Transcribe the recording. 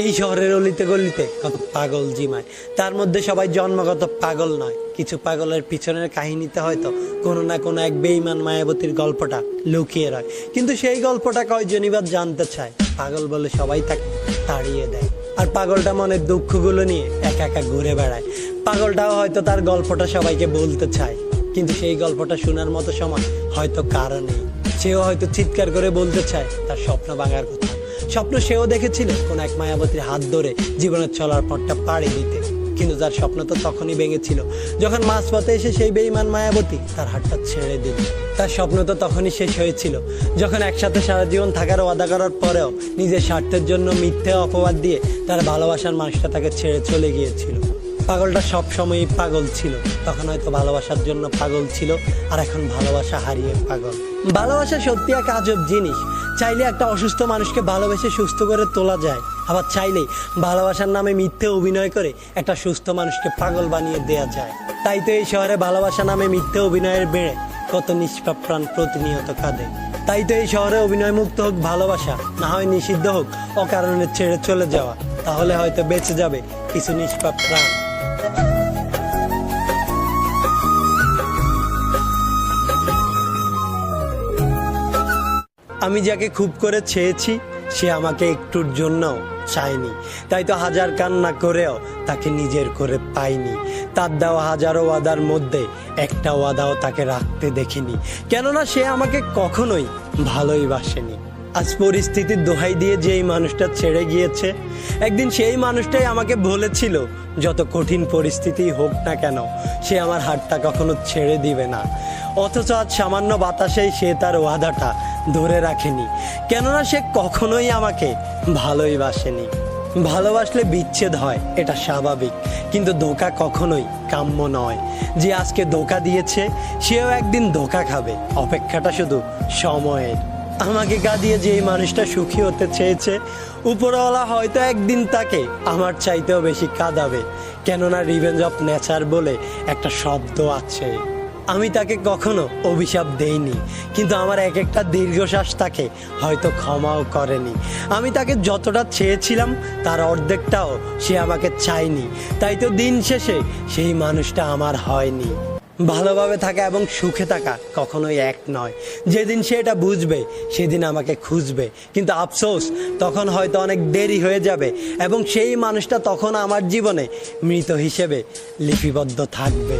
এই শহরের অলিতে গলিতে কত পাগল জিমায় তার মধ্যে সবাই জন্মগত পাগল নয়। কিছু পাগলের পিছনের কাহিনীতে হয়তো কোনো না কোনো এক বেইমান মায়াবতীর গল্পটা লুকিয়ে রয়। কিন্তু সেই গল্পটা কয়জনই বা জানতে চায়? পাগল বলে সবাই তাকে তাড়িয়ে দেয়। আর পাগলটা মনের দুঃখগুলো নিয়ে একা একা ঘুরে বেড়ায়। পাগলটাও হয়তো তার গল্পটা সবাইকে বলতে চায়। কিন্তু সেই গল্পটা শোনার মতো সময় হয়তো কারও নেই। সেও হয়তো চিৎকার করে বলতে চায়, তার স্বপ্ন ভাঙার কথা। স্বপ্ন সেও দেখেছিল কোন এক মায়াবতীর হাত ধরে জীবনের চলার পথটা পাড়ি দিতে। কিন্তু তার স্বপ্ন তো তখনই ভেঙেছিল, যখন মাঝপথে এসে সেই বেইমান মায়াবতী তার হাতটা ছেড়ে দিল। তার স্বপ্ন তো তখনই শেষ হয়েছিল, যখন একসাথে সারা জীবন থাকার ওয়াদা করার পরেও নিজের স্বার্থের জন্য মিথ্যে অপবাদ দিয়ে তার ভালোবাসার মানুষটা তাকে ছেড়ে চলে গিয়েছিল। পাগলটা সব সময়ই পাগল ছিল, তখন হয়তো ভালোবাসার জন্য পাগল ছিল, আর এখন ভালোবাসা হারিয়ে পাগল। ভালোবাসা সত্যি এক আজব জিনিস চাইলে একটা অসুস্থ মানুষকে ভালোবেসে সুস্থ করে তোলা যায়। আবার চাইলেই ভালোবাসার নামে মিথ্যে অভিনয় করে একটা সুস্থ মানুষকে পাগল বানিয়ে দেয়া যায়। তাই তো এই শহরে ভালোবাসা নামে মিথ্যে অভিনয়ের বেড়ে কত নিষ্পাপ প্রাণ প্রতিনিয়ত কাঁদে। তাই তো এই শহরে অভিনয় মুক্ত হোক ভালোবাসা, না হয় নিষিদ্ধ হোক, অকারণে ছেড়ে চলে যাওয়া, তাহলে হয়তো বেঁচে যাবে কিছু নিষ্পাপ প্রাণ। আমি যাকে খুব করে চেয়েছি, সে আমাকে একটুর জন্য চায়নি। তাই তো হাজার কান্না করেও তাকে নিজের করে পাইনি। তার দেওয়া হাজারো ওয়াদার মধ্যে একটা ওয়াদাও তাকে রাখতে দেখিনি। কেননা সে আমাকে কখনোই ভালোই বাসেনি। আজ পরিস্থিতির দোহাই দিয়ে যেই মানুষটা ছেড়ে গিয়েছে, একদিন সেই মানুষটাই আমাকে বলেছিল, যত কঠিন পরিস্থিতি হোক না কেন, সে আমার হাতটা কখনো ছেড়ে দিবে না। অথচ আজ সামান্য বাতাসেই সে তার ওয়াদাটা ধরে রাখেনি। কেননা সে কখনোই আমাকে ভালোই বাসেনি। ভালোবাসলে বিচ্ছেদ হয়, এটা স্বাভাবিক। কিন্তু ধোকা কখনোই কাম্য নয়। যে আজকে ধোকা দিয়েছে, সেও একদিন ধোকা খাবে। অপেক্ষাটা শুধু সময়ের। আমাকে কাঁদিয়ে যে এই মানুষটা সুখী হতে চেয়েছে, উপরওয়ালা হয়তো একদিন তাকে আমার চাইতেও বেশি কাঁদাবে। কেননা রিভেঞ্জ অফ নেচার বলে একটা শব্দ আছে। আমি তাকে কখনো অভিশাপ দেইনি, কিন্তু আমার এক একটা দীর্ঘশ্বাস তাকে হয়তো ক্ষমাও করেনি। আমি তাকে যতটা চেয়েছিলাম, তার অর্ধেকটাও সে আমাকে চায়নি। তাই তো দিন শেষে সেই মানুষটা আমার হয়নি। ভালোভাবে থাকা এবং সুখে থাকা কখনোই এক নয়। যেদিন সে এটা বুঝবে, সেদিন আমাকে খুঁজবে। কিন্তু আফসোস, তখন হয়তো অনেক দেরি হয়ে যাবে এবং সেই মানুষটা তখন আমার জীবনে মৃত হিসেবে লিপিবদ্ধ থাকবে।